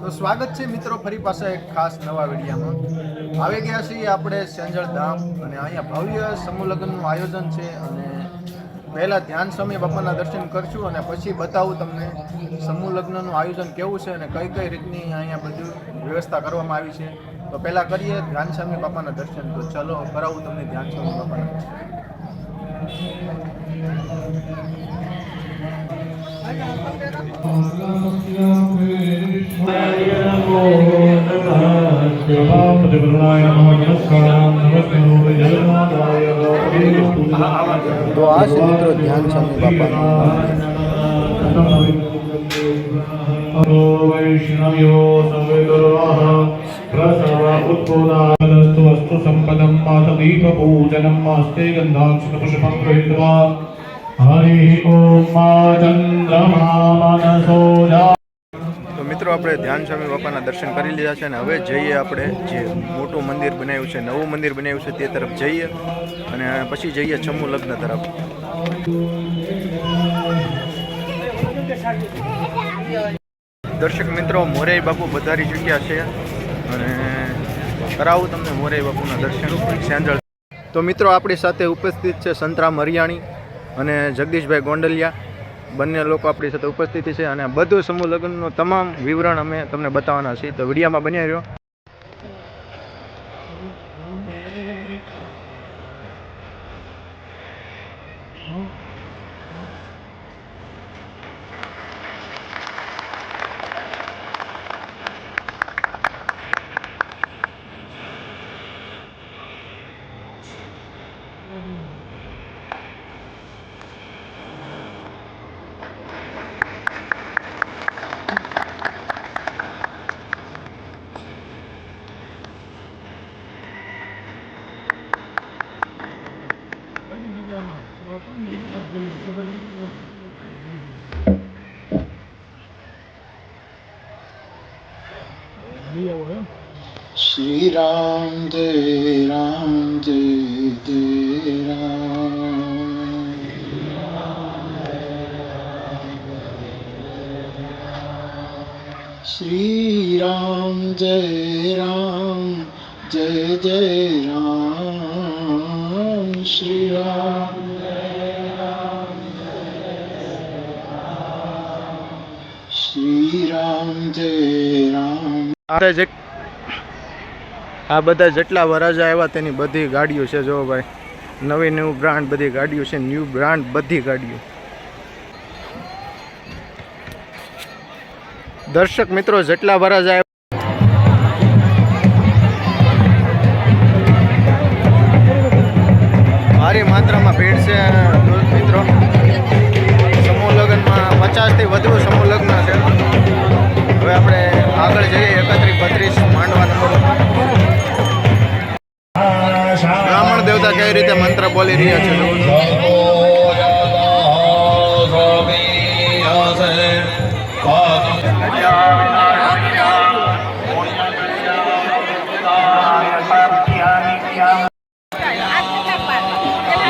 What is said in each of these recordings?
તો સ્વાગત છે મિત્રો ફરી પાછા એક ખાસ નવા વિડીયામાં. આવી ગયા છીએ આપણે સેંજળ ધામ અને અહીંયા ભવ્ય સમૂહ લગ્નનું આયોજન છે અને પહેલાં ધ્યાન સમય બાપાના દર્શન કરશું અને પછી બતાવું તમને સમૂહ લગ્નનું આયોજન કેવું છે અને કઈ કઈ રીતની અહીંયા બધું વ્યવસ્થા કરવામાં આવી છે. તો પહેલાં કરીએ ધ્યાન સ્વામી બાપાના દર્શન. તો ચલો, કરાવું તમને ધ્યાન સ્વામી બાપાના દર્શન. તો આ છે મિત્રો ધ્યાન સ્વામી બાપાનું વૈષ્ણવ્યો સવિદુર્વાહ પ્રસવ ઉત્પુનાદસ્તુ અસ્તુ સંપદમ માત દીપપૂજનમ માસ્તે ગંધાક્ષત પુષ્પમ ગૃહીત્વા હરિ ઓમ મા ચંદ્રમા મનસો તો મિત્રો આપણે ધ્યાન સ્વામી બાપાના દર્શન કરી લીધા છે અને હવે જઈએ આપણે જે મોટું મંદિર બનાવ્યું છે, નવું મંદિર બનાવ્યું છે તે તરફ જઈએ અને પછી જઈએ ચમુ લગ્ન તરફ. દર્શક મિત્રો, મોરાઈ બાપુ વધારી ચૂક્યા છે અને કરાવું તમને મોરાઈ બાપુના દર્શન. સેન્જળ તો મિત્રો, આપણી સાથે ઉપસ્થિત છે સંતરામ હરિયાણી અને જગદીશભાઈ ગોંડલિયા. બંને લોકો આપણી સાથે ઉપસ્થિત છે અને બધું સમૂહ લગ્નનું તમામ વિવરણ અમે તમને બતાવવાના છીએ. તો વિડીયોમાં બન્યા રહ્યો. श्री राम जय राम जय जय राम श्री राम जय राम जय जय राम श्री राम श्री राम जय राम આ બધા જેટલા વરાજા આવ્યા તેની બધી ગાડીઓ છે, જો ભાઈ. નવી ન્યૂ બ્રાન્ડ બધી ગાડીઓ છે ન્યૂ બ્રાન્ડ બધી ગાડીઓ. દર્શક મિત્રો, જેટલા વરાજા દેવતા કઈ રીતે મંત્ર બોલી રહ્યા છે?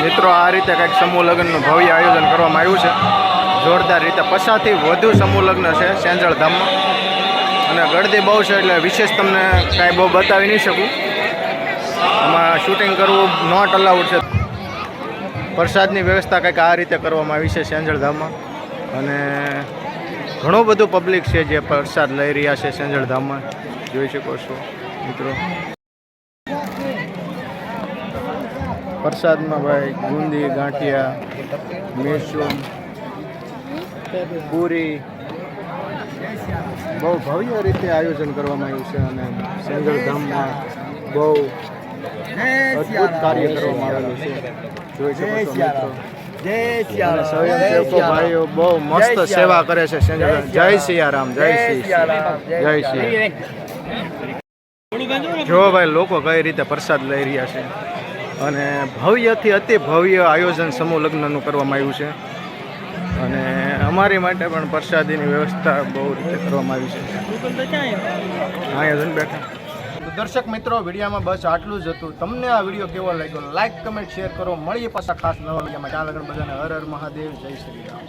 મિત્રો, આ રીતે કંઈક સમૂહ લગ્નનું ભવ્ય આયોજન કરવામાં આવ્યું છે. જોરદાર રીતે પચાસથી વધુ સમૂહ લગ્ન છે સેંજળ ધામમાં અને ગળદી બહુ છે એટલે વિશેષ તમને કાંઈ બહુ બતાવી નહીં શકું. આમાં શૂટિંગ કરવું નોટ અલાઉડ છે. પ્રસાદની વ્યવસ્થા કંઈક આ રીતે કરવામાં આવી છે સેંજળધામમાં. અને ઘણું બધું પબ્લિક છે જે પ્રસાદ લઈ રહ્યા છે સેંજળધામમાં. જોઈ શકો છો, મિત્રો. પ્રસાદમાં ભાઈ ગુંદી, ગાંઠિયા મેસૂમ પૂરી. બહુ ભવ્ય રીતે આયોજન કરવામાં આવ્યું છે અને સેંજળધામમાં બહુ અદ્ભુત કાર્ય કરવામાં આવેલું છે. જોઈ શકો છો મિત્રો. સ્વયંસેવકો ભાઈઓ બહુ મસ્ત સેવા કરે છે જય સિયારામ. જય શ્રી જય શ્રી. જો ભાઈ લોકો કઈ રીતે પ્રસાદ લઈ રહ્યા છે અને ભવ્યથી અતિ ભવ્ય આયોજન સમૂહ લગ્નનું કરવામાં આવ્યું છે. અને અમારી માટે પણ પ્રસાદીની વ્યવસ્થા બહુ રીતે કરવામાં આવી છે. અહીંયા જઈને બેઠા દર્શક મિત્રો, વિડીયોમાં બસ આટલું જ હતું. તમને આ વીડિયો કેવો લાગ્યો? લાઈક કમેન્ટ શેર કરો. મળીએ પાછા ખાસ નવા વિડીયોમાં. ત્યાં લગન બધાને હર હર મહાદેવ. જય શ્રી રામ.